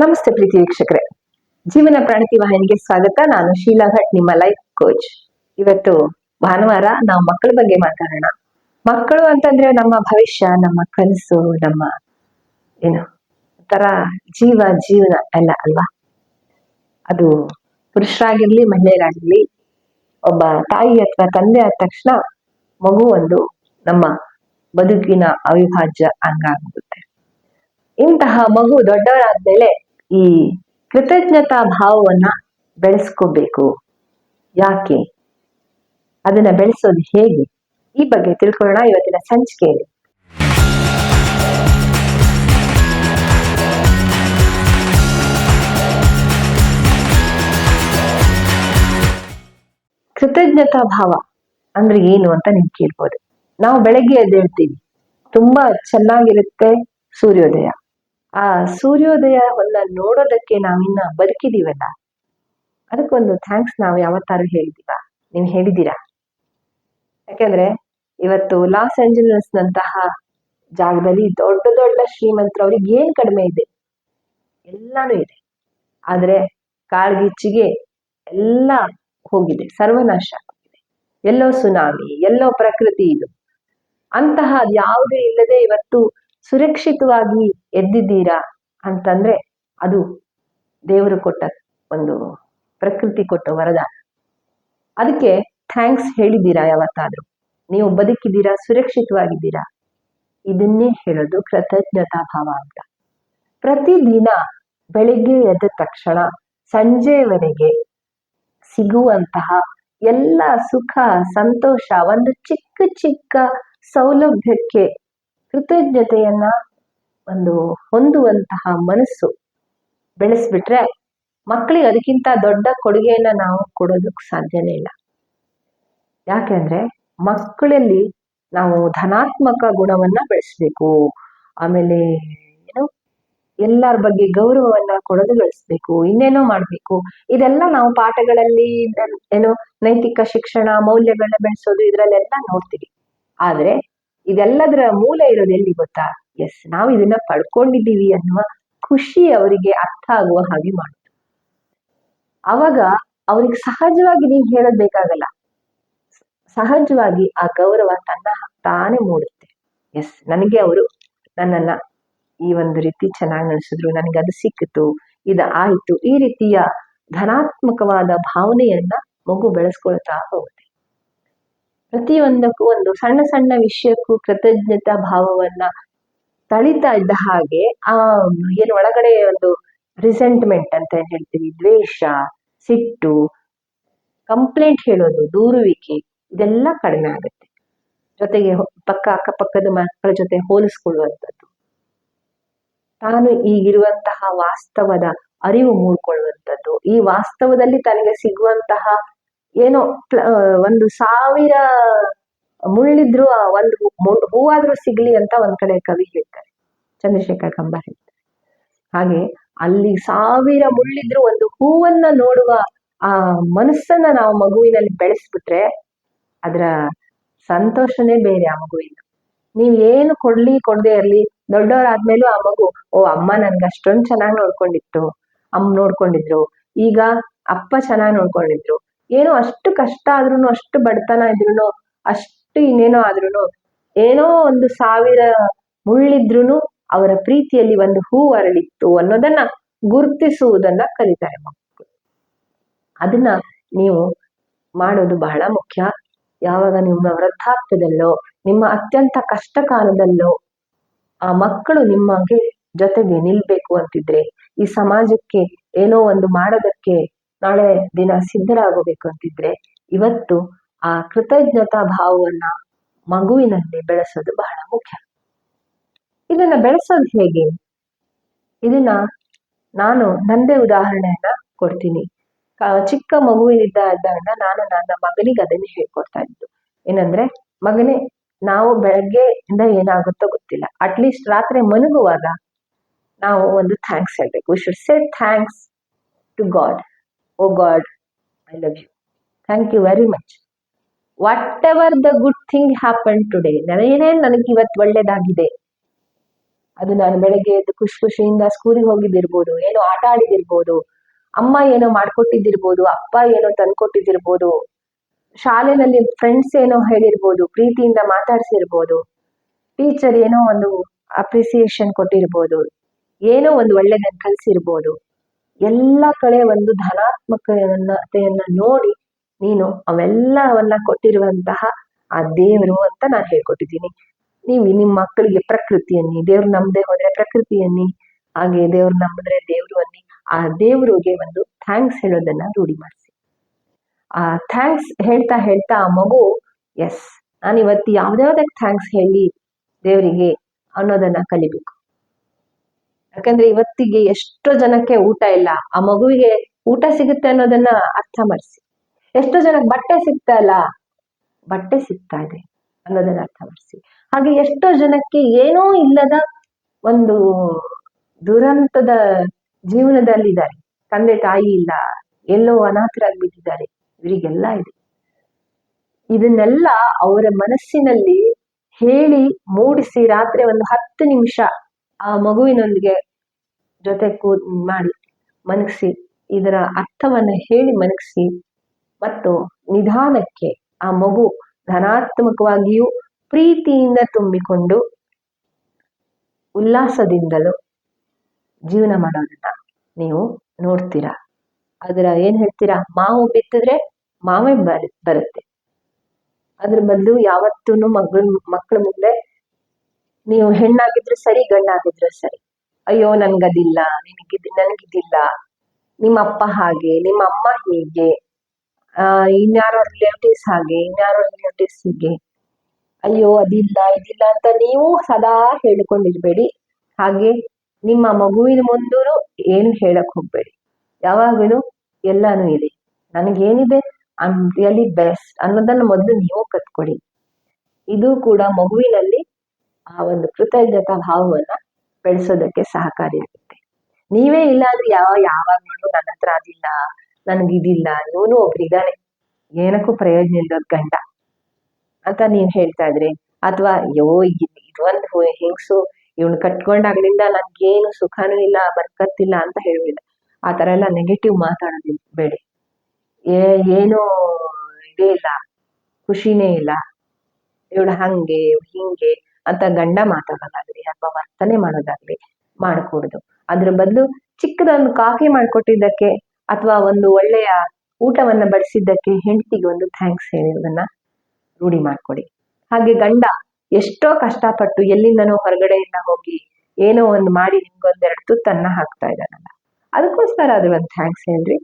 ನಮಸ್ತೆ ಪ್ರೀತಿ ವೀಕ್ಷಕರೇ. ಜೀವನ ಪ್ರಾಣಿತಿ ವಾಹಿನಿಗೆ ಸ್ವಾಗತ. ನಾನು ಶೀಲಾ ಭಟ್, ನಿಮ್ಮ ಲೈಫ್ ಕೋಚ್ ಇವತ್ತು ಭಾನುವಾರ ನಾವು ಮಕ್ಕಳ ಬಗ್ಗೆ ಮಾತಾಡೋಣ. ಮಕ್ಕಳು ಅಂತಂದ್ರೆ ನಮ್ಮ ಭವಿಷ್ಯ, ನಮ್ಮ ಕನಸು, ನಮ್ಮ ಏನು ತರ ಜೀವ, ಜೀವನ ಎಲ್ಲ ಅಲ್ವಾ? ಅದು ಪುರುಷರಾಗಿರ್ಲಿ, ಮಹಿಳೆಯರಾಗಿರ್ಲಿ, ಒಬ್ಬ ತಾಯಿ ಅಥವಾ ತಂದೆ ಆದ ತಕ್ಷಣ ಮಗು ಒಂದು ನಮ್ಮ ಬದುಕಿನ ಅವಿಭಾಜ್ಯ ಅಂಗ ಆಗುತ್ತೆ ಇಂತಹ ಮಗು ದೊಡ್ಡವರಾದ್ಮೇಲೆ ಈ ಕೃತಜ್ಞತಾ ಭಾವವನ್ನ ಬೆಳೆಸ್ಕೋಬೇಕು. ಯಾಕೆ? ಅದನ್ನ ಬೆಳೆಸೋದು ಹೇಗೆ? ಈ ಬಗ್ಗೆ ತಿಳ್ಕೊಳ್ಳೋಣ ಇವತ್ತಿನ ಸಂಚಿಕೆಯಲ್ಲಿ. ಕೃತಜ್ಞತಾ ಭಾವ ಅಂದ್ರೆ ಏನು ಅಂತ ನೀವು ಕೇಳ್ಬೋದು. ನಾವು ಬೆಳಗ್ಗೆ ಎದ್ದೇಳ್ತೀವಿ. ತುಂಬಾ ಚೆನ್ನಾಗಿರುತ್ತೆ ಸೂರ್ಯೋದಯ. ಆ ಸೂರ್ಯೋದಯವನ್ನ ನೋಡೋದಕ್ಕೆ ನಾವಿನ್ನ ಬದುಕಿದೀವಲ್ಲ? ಅದಕ್ಕೊಂದು ಥ್ಯಾಂಕ್ಸ್ ನಾವು ಯಾವತ್ತಾರು ಹೇಳಿದೀವ. ನೀವು ಹೇಳಿದ್ದೀರಾ ಯಾಕಂದ್ರೆ ಇವತ್ತು ಲಾಸ್ ಏಂಜಲಸ್ ನಂತಹ ಜಾಗದಲ್ಲಿ ದೊಡ್ಡ ದೊಡ್ಡ ಶ್ರೀಮಂತರು ಅವ್ರಿಗೆ ಏನ್ ಕಡಿಮೆ ಇದೆ? ಎಲ್ಲಾನು ಇದೆ. ಆದ್ರೆ ಕಾಳ್ಗಿಚ್ಚಿಗೆ ಎಲ್ಲ ಹೋಗಿದೆ. ಸರ್ವನಾಶ ಆಗಿದೆ. ಎಲ್ಲೋ ಸುನಾಮಿ, ಎಲ್ಲೋ ಪ್ರಕೃತಿ ಇದು. ಅಂತಹ ಯಾವುದೇ ಇಲ್ಲದೆ ಇವತ್ತು ಸುರಕ್ಷಿತವಾಗಿ ಎದ್ದಿದ್ದೀರಾ ಅಂತಂದ್ರೆ ಅದು ದೇವರು ಕೊಟ್ಟ ಒಂದು ಪ್ರಕೃತಿ ಕೊಟ್ಟ ವರದಾನ. ಅದಕ್ಕೆ ಥ್ಯಾಂಕ್ಸ್ ಹೇಳಿದ್ದೀರಾ ಯಾವತ್ತಾದ್ರೂ? ನೀವು ಬದುಕಿದ್ದೀರಾ, ಸುರಕ್ಷಿತವಾಗಿದ್ದೀರಾ? ಇದನ್ನೇ ಹೇಳೋದು ಕೃತಜ್ಞತಾ ಭಾವ ಅಂತ. ಪ್ರತಿದಿನ ಬೆಳಿಗ್ಗೆ ಎದ್ದ ತಕ್ಷಣ ಸಂಜೆವರೆಗೆ ಸಿಗುವಂತಹ ಎಲ್ಲ ಸುಖ, ಸಂತೋಷ, ಒಂದು ಚಿಕ್ಕ ಚಿಕ್ಕ ಸೌಲಭ್ಯಕ್ಕೆ ಕೃತಜ್ಞತೆಯನ್ನ ಒಂದು ಹೊಂದುವಂತಹ ಮನಸ್ಸು ಬೆಳೆಸ್ಬಿಟ್ರೆ ಮಕ್ಕಳಿಗೆ ಅದಕ್ಕಿಂತ ದೊಡ್ಡ ಕೊಡುಗೆಯನ್ನ ನಾವು ಕೊಡೋದಕ್ಕೆ ಸಾಧ್ಯನೇ ಇಲ್ಲ. ಯಾಕೆಂದ್ರೆ ಮಕ್ಕಳಲ್ಲಿ ನಾವು ಧನಾತ್ಮಕ ಗುಣವನ್ನ ಬೆಳೆಸ್ಬೇಕು. ಆಮೇಲೆ ಏನು ಎಲ್ಲರ ಬಗ್ಗೆ ಗೌರವವನ್ನ ಕೊಡೋದು ಬೆಳೆಸ್ಬೇಕು. ಇನ್ನೇನೋ ಮಾಡ್ಬೇಕು. ಇದೆಲ್ಲ ನಾವು ಪಾಠಗಳಲ್ಲಿ ಏನು ನೈತಿಕ ಶಿಕ್ಷಣ, ಮೌಲ್ಯಗಳನ್ನ ಬೆಳೆಸೋದು ಇದ್ರಲ್ಲೆಲ್ಲ ನೋಡ್ತೀವಿ. ಆದ್ರೆ ಇದೆಲ್ಲದರ ಮೂಲ ಇರೋದು ಎಲ್ಲಿ ಗೊತ್ತಾ? ಎಸ್ ನಾವು ಇದನ್ನ ಪಡ್ಕೊಂಡಿದ್ದೀವಿ ಅನ್ನುವ ಖುಷಿ ಅವರಿಗೆ ಅರ್ಥ ಆಗುವ ಹಾಗೆ ಮಾಡುದು. ಅವಾಗ ಅವ್ರಿಗೆ ಸಹಜವಾಗಿ ನೀವು ಹೇಳೋದ್ ಬೇಕಾಗಲ್ಲ. ಸಹಜವಾಗಿ ಆ ಗೌರವ ತನ್ನ ತಾನೇ ಮೂಡುತ್ತೆ. ಎಸ್ ನನಗೆ ಅವರು ನನ್ನನ್ನ ಈ ಒಂದು ರೀತಿ ಚೆನ್ನಾಗಿ ನಡೆಸಿದ್ರು, ನನಗೆ ಅದು ಸಿಕ್ಕಿತು, ಇದು ಆಯ್ತು, ಈ ರೀತಿಯ ಧನಾತ್ಮಕವಾದ ಭಾವನೆಯನ್ನ ಮಗು ಬೆಳೆಸ್ಕೊಳ್ತಾ ಹೋಗುತ್ತೆ. ಪ್ರತಿಯೊಂದಕ್ಕೂ ಒಂದು ಸಣ್ಣ ಸಣ್ಣ ವಿಷಯಕ್ಕೂ ಕೃತಜ್ಞತಾ ಭಾವವನ್ನ ತಳಿತಾ ಇದ್ದ ಹಾಗೆ ಆ ಏನು ಒಳಗಡೆ ಒಂದು ರಿಸೆಂಟ್ಮೆಂಟ್ ಅಂತ ಏನ್ ಹೇಳ್ತೀವಿ, ದ್ವೇಷ, ಸಿಟ್ಟು ಕಂಪ್ಲೇಂಟ್ ಹೇಳೋದು, ದೂರುವಿಕೆ, ಇದೆಲ್ಲ ಕಡಿಮೆ ಆಗುತ್ತೆ. ಜೊತೆಗೆ ಪಕ್ಕ ಅಕ್ಕಪಕ್ಕದ ಮಕ್ಕಳ ಜೊತೆ ಹೋಲಿಸ್ಕೊಳ್ಳುವಂಥದ್ದು. ತಾನು ಈಗಿರುವಂತಹ ವಾಸ್ತವದ ಅರಿವು ಮೂಡ್ಕೊಳ್ಳುವಂಥದ್ದು. ಈ ವಾಸ್ತವದಲ್ಲಿ ತನಗೆ ಸಿಗುವಂತಹ ಏನೋ ಒಂದು ಸಾವಿರ ಮುಳ್ಳಿದ್ರು ಒಂದು ಹೂವಾದ್ರೂ ಸಿಗ್ಲಿ ಅಂತ ಒಂದ್ ಕಡೆ ಕವಿ ಹೇಳ್ತಾರೆ. ಚಂದ್ರಶೇಖರ್ ಕಂಬಾರ್ ಹೇಳ್ತಾರೆ. ಹಾಗೆ ಅಲ್ಲಿ ಸಾವಿರ ಮುಳ್ಳಿದ್ರು ಒಂದು ಹೂವನ್ನ ನೋಡುವ, ಆ, ಮನಸ್ಸನ್ನ ನಾವು ಮಗುವಿನಲ್ಲಿ ಬೆಳೆಸ್ಬಿಟ್ರೆ ಅದರ ಸಂತೋಷನೇ ಬೇರೆ ಆ ಮಗುವಿನ ನೀವ್ ಏನು ಕೊಡ್ಲಿ ಕೊಡದೆ ಇರ್ಲಿ, ದೊಡ್ಡವರಾದ್ಮೇಲೂ ಆ ಮಗು, ಓ, ಅಮ್ಮ ನನ್ಗೆ ಅಷ್ಟೊಂದು ಚೆನ್ನಾಗಿ ನೋಡ್ಕೊಂಡಿತ್ತು, ಅಮ್ಮ ನೋಡ್ಕೊಂಡಿದ್ರು, ಈಗ ಅಪ್ಪ ಚೆನ್ನಾಗಿ ನೋಡ್ಕೊಂಡಿದ್ರು ಏನೋ ಅಷ್ಟು ಕಷ್ಟ ಆದ್ರೂ ಅಷ್ಟು ಬಡತನ ಇದ್ರು ಅಷ್ಟು ಇನ್ನೇನೋ ಆದ್ರೂ ಏನೋ ಒಂದು ಸಾವಿರ ಮುಳ್ಳಿದ್ರುನು ಅವರ ಪ್ರೀತಿಯಲ್ಲಿ ಒಂದು ಹೂ ಅರಳಿತ್ತು ಅನ್ನೋದನ್ನ ಗುರುತಿಸುವುದನ್ನ ಕಲಿತಾರೆ ಮಕ್ಕಳು. ಅದನ್ನ ನೀವು ಮಾಡೋದು ಬಹಳ ಮುಖ್ಯ. ಯಾವಾಗ ನಿಮ್ಮ ವೃದ್ಧಾಪ್ಯದಲ್ಲೋ, ನಿಮ್ಮ ಅತ್ಯಂತ ಕಷ್ಟ ಕಾಲದಲ್ಲೋ, ಆ ಮಕ್ಕಳು ನಿಮಗೆ ಜೊತೆಗೆ ನಿಲ್ಬೇಕು ಅಂತಿದ್ರೆ, ಈ ಸಮಾಜಕ್ಕೆ ಏನೋ ಒಂದು ಮಾಡೋದಕ್ಕೆ ನಾಳೆ ದಿನ ಸಿದ್ಧರಾಗಬೇಕು ಅಂತಿದ್ರೆ ಇವತ್ತು ಆ ಕೃತಜ್ಞತಾ ಭಾವವನ್ನ ಮಗುವಿನಲ್ಲಿ ಬೆಳೆಸೋದು ಬಹಳ ಮುಖ್ಯ. ಇದನ್ನ ಬೆಳೆಸೋದು ಹೇಗೆ? ಇದನ್ನ ನಾನು ನಂದೇ ಉದಾಹರಣೆಯನ್ನ ಕೊಡ್ತೀನಿ. ಚಿಕ್ಕ ಮಗುವಿನಿದ್ದ ಇದ್ದಾಗ ನಾನು ನನ್ನ ಮಗನಿಗೆ ಅದನ್ನೇ ಹೇಳ್ಕೊಡ್ತಾ ಇದ್ದು. ಏನಂದ್ರೆ, ಮಗನೇ, ನಾವು ಬೆಳಗ್ಗೆ ಇಂದ ಏನಾಗುತ್ತೋ ಗೊತ್ತಿಲ್ಲ. ಅಟ್ಲೀಸ್ಟ್ ರಾತ್ರಿ ಮಲಗುವಾಗ ನಾವು ಒಂದು ಥ್ಯಾಂಕ್ಸ್ ಹೇಳ್ಬೇಕು. We should say thanks to God O God I love you thank you very much whatever the good thing happen today ನನಗೇನೇ ನನಗೆ ಇವತ್ತು ಒಳ್ಳೇದಾಗಿದೆ. ಅದು ನಾನು ಬೆಳಗ್ಗೆ ಎದ್ದು ಖುಷಿ ಖುಷಿಯಿಂದ ಸ್ಕೂಲಿಗೆ ಹೋಗಿದ್ದಿರ್ಬೋದು, ಏನೋ ಆಟ ಆಡಿದಿರ್ಬೋದು ಅಮ್ಮ ಏನೋ ಮಾಡ್ಕೊಟ್ಟಿದ್ದಿರ್ಬೋದು, ಅಪ್ಪ ಏನೋ ತಂದ್ಕೊಟ್ಟಿದ್ದಿರ್ಬೋದು ಶಾಲೆನಲ್ಲಿ ಫ್ರೆಂಡ್ಸ್ ಏನೋ ಹೇಳಿರ್ಬೋದು, ಪ್ರೀತಿಯಿಂದ ಮಾತಾಡ್ಸಿರ್ಬೋದು ಟೀಚರ್ ಏನೋ ಒಂದು ಅಪ್ರಿಸಿಯೇಷನ್ ಕೊಟ್ಟಿರ್ಬೋದು, ಏನೋ ಒಂದು ಒಳ್ಳೆದನ್ನು ಕಲಿಸಿರ್ಬೋದು. ಎಲ್ಲ ಕಡೆ ಒಂದು ಧನಾತ್ಮಕತೆಯನ್ನ ನೋಡಿ ನೀನು ಅವೆಲ್ಲವನ್ನ ಕೊಟ್ಟಿರುವಂತಹ ಆ ದೇವರು ಅಂತ ನಾನು ಹೇಳ್ಕೊಟ್ಟಿದ್ದೀನಿ. ನೀವು ನಿಮ್ಮ ಮಕ್ಕಳಿಗೆ ಪ್ರಕೃತಿಯನ್ನಿ ದೇವ್ರು ನಮ್ಮದೇ ಹೋದ್ರೆ ಪ್ರಕೃತಿಯನ್ನಿ ಹಾಗೆ ದೇವ್ರು ನಂಬಿದ್ರೆ ದೇವ್ರು ಅನ್ನಿ, ಆ ದೇವ್ರಿಗೆ ಒಂದು ಥ್ಯಾಂಕ್ಸ್ ಹೇಳೋದನ್ನ ರೂಢಿ ಮಾಡಿಸಿ. ಆ ಥ್ಯಾಂಕ್ಸ್ ಹೇಳ್ತಾ ಹೇಳ್ತಾ ಆ ಮಗು ಎಸ್ ನಾನು ಇವತ್ತು ಥ್ಯಾಂಕ್ಸ್ ಹೇಳಿ ದೇವರಿಗೆ ಅನ್ನೋದನ್ನ ಕಲಿಬೇಕು. ಯಾಕಂದ್ರೆ ಇವತ್ತಿಗೆ ಎಷ್ಟೋ ಜನಕ್ಕೆ ಊಟ ಇಲ್ಲ. ಆ ಮಗುವಿಗೆ ಊಟ ಸಿಗುತ್ತೆ ಅನ್ನೋದನ್ನ ಅರ್ಥ ಮಾಡಿಸಿ. ಎಷ್ಟೋ ಜನಕ್ಕೆ ಬಟ್ಟೆ ಸಿಗ್ತಾ ಇಲ್ಲ. ಬಟ್ಟೆ ಸಿಗ್ತಾ ಇದೆ ಅನ್ನೋದನ್ನ ಅರ್ಥ ಮಾಡಿಸಿ. ಹಾಗೆ ಎಷ್ಟೋ ಜನಕ್ಕೆ ಏನೋ ಇಲ್ಲದ ಒಂದು ದುರಂತದ ಜೀವನದಲ್ಲಿದ್ದಾರೆ ತಂದೆ ತಾಯಿ ಇಲ್ಲ. ಎಲ್ಲೋ ಅನಾಥರಾಗಿ ಬಿದ್ದಿದ್ದಾರೆ ಇವರಿಗೆಲ್ಲ ಇದೆ. ಇದನ್ನೆಲ್ಲ ಅವರ ಮನಸ್ಸಿನಲ್ಲಿ ಹೇಳಿ ಮೂಡಿಸಿ ರಾತ್ರಿ ಒಂದು ಹತ್ತು ನಿಮಿಷ ಆ ಮಗುವಿನೊಂದಿಗೆ ಜೊತೆ ಕೂ ಮಾಡಿ ಮನಗಿಸಿ, ಇದರ ಅರ್ಥವನ್ನ ಹೇಳಿ ಮನಗಿಸಿ ಮತ್ತು ನಿಧಾನಕ್ಕೆ ಆ ಮಗು ಧನಾತ್ಮಕವಾಗಿಯೂ ಪ್ರೀತಿಯಿಂದ ತುಂಬಿಕೊಂಡು ಉಲ್ಲಾಸದಿಂದಲೂ ಜೀವನ ಮಾಡೋದನ್ನ ನೀವು ನೋಡ್ತೀರಾ. ಅದರ ಏನ್ ಹೇಳ್ತೀರಾ? ಮಾವು ಬಿತ್ತಿದ್ರೆ ಮಾವೇ ಬರ್, ಬರುತ್ತೆ. ಅದ್ರ ಬದಲು ಯಾವತ್ತೂ ಮಗಳ ಮಕ್ಕಳ ಮುಂದೆ ನೀವು ಹೆಣ್ಣಾಗಿದ್ರು ಸರಿ, ಗಂಡಾಗಿದ್ರೆ ಸರಿ. ಅಯ್ಯೋ, ನನ್ಗದಿಲ್ಲ, ನಿನಗಿದ್, ನನಗಿದಿಲ್ಲ. ನಿಮ್ಮ ಅಪ್ಪ ಹಾಗೆ ನಿಮ್ಮ ಅಮ್ಮ ಹೇಗೆ, ಆ, ಇನ್ಯಾರೋ ರಿಲೇಟಿವ್ಸ್ ಹಾಗೆ, ಇನ್ಯಾರೋ ರಿಲೇಟಿವ್ಸ್ ಹೀಗೆ. ಅಯ್ಯೋ, ಅದಿಲ್ಲ, ಇದಿಲ್ಲ ಅಂತ ನೀವು ಸದಾ ಹೇಳ್ಕೊಂಡಿರ್ಬೇಡಿ. ಹಾಗೆ ನಿಮ್ಮ ಮಗುವಿನ ಮುಂದೂ ಏನು ಹೇಳಕ್ ಹೋಗ್ಬೇಡಿ. ಯಾವಾಗಲೂ ಎಲ್ಲಾನು ಇದೆ ನನಗೇನಿದೆ ಐ ರಿಯಲಿ ಬೆಸ್ಟ್ ಅನ್ನೋದನ್ನ ಮೊದಲು ನೀವು ಕತ್ಕೊಡಿ ಇದು ಕೂಡ ಮಗುವಿನಲ್ಲಿ ಆ ಒಂದು ಕೃತಜ್ಞತಾ ಭಾವವನ್ನ ಬೆಳೆಸೋದಕ್ಕೆ ಸಹಕಾರಿಯಾಗುತ್ತೆ ನೀವೇ ಇಲ್ಲ ಅಂದ್ರೆ ಯಾವ, ಯಾವಾಗ ನೋಡು ನನ್ನ ಹತ್ರ ಅದಿಲ್ಲ ನನಗಿದಿಲ್ಲ ಇವನು ಒಬ್ರಿಗಾನೆ ಏನಕ್ಕೂ ಪ್ರಯೋಜನ ಇಲ್ಲದ ಗಂಡ. ಅಂತ ನೀವ್ ಹೇಳ್ತಾ ಇದ್ರಿ, ಅಥವಾ ಅಯ್ಯೋ ಇದೊಂದು ಹೆಂಗ್ಸು, ಇವನ್ ಕಟ್ಕೊಂಡಾಗ್ಲಿಂದ ನನ್ಗೇನು ಸುಖನೂ ಇಲ್ಲ, ಬರ್ಕತ್ತಿಲ್ಲ ಅಂತ ಹೇಳುವುದಿಲ್ಲ ಆ ತರ ಎಲ್ಲ ನೆಗೆಟಿವ್ ಮಾತಾಡೋದಿಲ್ಲ ಬೇಡಿ. ಏ, ಏನು ಇದೇ ಇಲ್ಲ. ಖುಷಿನೇ ಇಲ್ಲ. ಇವಳು ಹಂಗೆ ಹಿಂಗೆ. ಅಂತ ಗಂಡ ಮಾತಾಡೋದಾಗ್ಲಿ ಅಥವಾ ವರ್ತನೆ ಮಾಡೋದಾಗ್ಲಿ ಮಾಡಕೂಡ್ದು. ಅದ್ರ ಬದಲು ಚಿಕ್ಕದೊಂದು ಕಾಫಿ ಮಾಡ್ಕೊಟ್ಟಿದ್ದಕ್ಕೆ ಅಥವಾ ಒಂದು ಒಳ್ಳೆಯ ಊಟವನ್ನ ಬಡಿಸಿದ್ದಕ್ಕೆ ಹೆಂಡತಿಗೆ ಒಂದು ಥ್ಯಾಂಕ್ಸ್ ಹೇಳೋದನ್ನ ರೂಢಿ ಮಾಡ್ಕೊಡಿ. ಹಾಗೆ ಗಂಡ ಎಷ್ಟೋ ಕಷ್ಟಪಟ್ಟು ಎಲ್ಲಿಂದನೋ ಹೊರಗಡೆಯಿಂದ ಹೋಗಿ ಏನೋ ಒಂದು ಮಾಡಿ ನಿಮ್ಗೊಂದೆರಡು ತುತ್ತನ್ನ ಹಾಕ್ತಾ ಇದ್ದಾನಲ್ಲ. ಅದಕ್ಕೋಸ್ಕರ ಅದ್ರ ಒಂದು ಥ್ಯಾಂಕ್ಸ್ ಹೇಳ್ರಿ.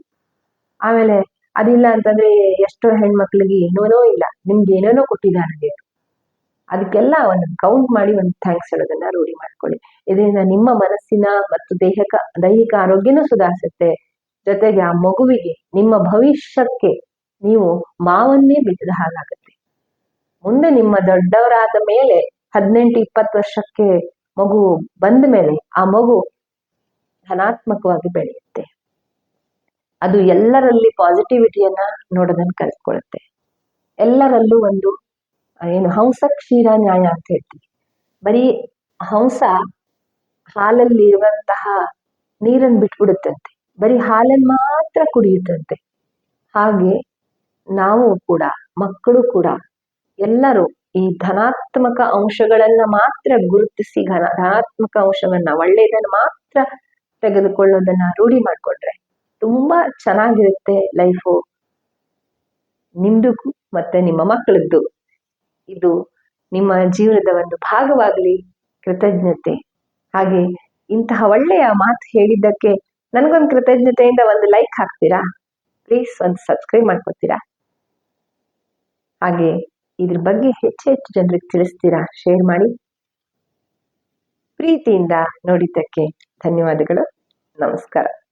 ಆಮೇಲೆ ಅದಿಲ್ಲ ಅಂತಂದ್ರೆ ಎಷ್ಟೋ ಹೆಣ್ಮಕ್ಳಿಗೆ ಏನೋನೋ ಇಲ್ಲ. ನಿಮ್ಗೆ ಏನೇನೋ ಕೊಟ್ಟಿದ್ದಾನೆ ಅದಕ್ಕೆಲ್ಲ ಒಂದು ಕೌಂಟ್ ಮಾಡಿ ಒಂದು ಥ್ಯಾಂಕ್ಸ್ ಹೇಳೋದನ್ನ ರೂಢಿ ಮಾಡ್ಕೊಳ್ಳಿ. ಇದರಿಂದ ನಿಮ್ಮ ಮನಸ್ಸಿನ ಮತ್ತು ದೇಹಕ, ದೈಹಿಕ ಆರೋಗ್ಯನೂ ಸುಧಾರಿಸುತ್ತೆ. ಜೊತೆಗೆ ಆ ಮಗುವಿಗೆ, ನಿಮ್ಮ ಭವಿಷ್ಯಕ್ಕೆ ನೀವು ಮಾವನ್ನೇ ಬಿದ್ದ ಹಾಗಾಗುತ್ತೆ. ಮುಂದೆ ನಿಮ್ಮ ದೊಡ್ಡವರಾದ ಮೇಲೆ ಹದಿನೆಂಟು, ಇಪ್ಪತ್ತು ವರ್ಷಕ್ಕೆ ಮಗು ಬಂದ ಮೇಲೆ ಆ ಮಗು ಧನಾತ್ಮಕವಾಗಿ ಬೆಳೆಯುತ್ತೆ. ಅದು ಎಲ್ಲರಲ್ಲಿ ಪಾಸಿಟಿವಿಟಿಯನ್ನ ನೋಡೋದನ್ನ ಕಲ್ತ್ಕೊಳ್ಳುತ್ತೆ ಎಲ್ಲರಲ್ಲೂ ಒಂದು ಏನು ಹಂಸ ಕ್ಷೀರ ನ್ಯಾಯ ಅಂತ ಹೇಳ್ತೀವಿ. ಬರೀ ಹಂಸ ಹಾಲಲ್ಲಿ ಇರುವಂತಹ ನೀರನ್ನು ಬಿಟ್ಬಿಡುತ್ತಂತೆ. ಬರೀ ಹಾಲನ್ನು ಮಾತ್ರ ಕುಡಿಯುತ್ತಂತೆ. ಹಾಗೆ ನಾವು ಕೂಡ, ಮಕ್ಕಳು ಕೂಡ, ಎಲ್ಲರೂ ಈ ಧನಾತ್ಮಕ ಅಂಶಗಳನ್ನ ಮಾತ್ರ ಗುರುತಿಸಿ, ಘನ, ಧನಾತ್ಮಕ ಅಂಶವನ್ನ ಒಳ್ಳೆಯದನ್ನು ಮಾತ್ರ ತೆಗೆದುಕೊಳ್ಳೋದನ್ನ ರೂಢಿ ಮಾಡ್ಕೊಂಡ್ರೆ ತುಂಬಾ ಚೆನ್ನಾಗಿರುತ್ತೆ ಲೈಫು. ನಿಮ್ದು ಮತ್ತೆ ನಿಮ್ಮ ಮಕ್ಕಳದ್ದು ಇದು ನಿಮ್ಮ ಜೀವನದ ಒಂದು ಭಾಗವಾಗಲಿ. ಕೃತಜ್ಞತೆ. ಹಾಗೆ ಇಂತಹ ಒಳ್ಳೆಯ ಮಾತು ಹೇಳಿದ್ದಕ್ಕೆ ನನಗೊಂದು ಕೃತಜ್ಞತೆಯಿಂದ ಒಂದು ಲೈಕ್ ಹಾಕ್ತೀರಾ? ಪ್ಲೀಸ್ ಒಂದು ಸಬ್ಸ್ಕ್ರೈಬ್ ಮಾಡ್ಕೊತೀರಾ? ಹಾಗೆ ಇದ್ರ ಬಗ್ಗೆ ಹೆಚ್ಚು ಹೆಚ್ಚು ಜನರಿಗೆ ತಿಳಿಸ್ತೀರಾ? ಶೇರ್ ಮಾಡಿ. ಪ್ರೀತಿಯಿಂದ ನೋಡಿದ್ದಕ್ಕೆ ಧನ್ಯವಾದಗಳು. ನಮಸ್ಕಾರ.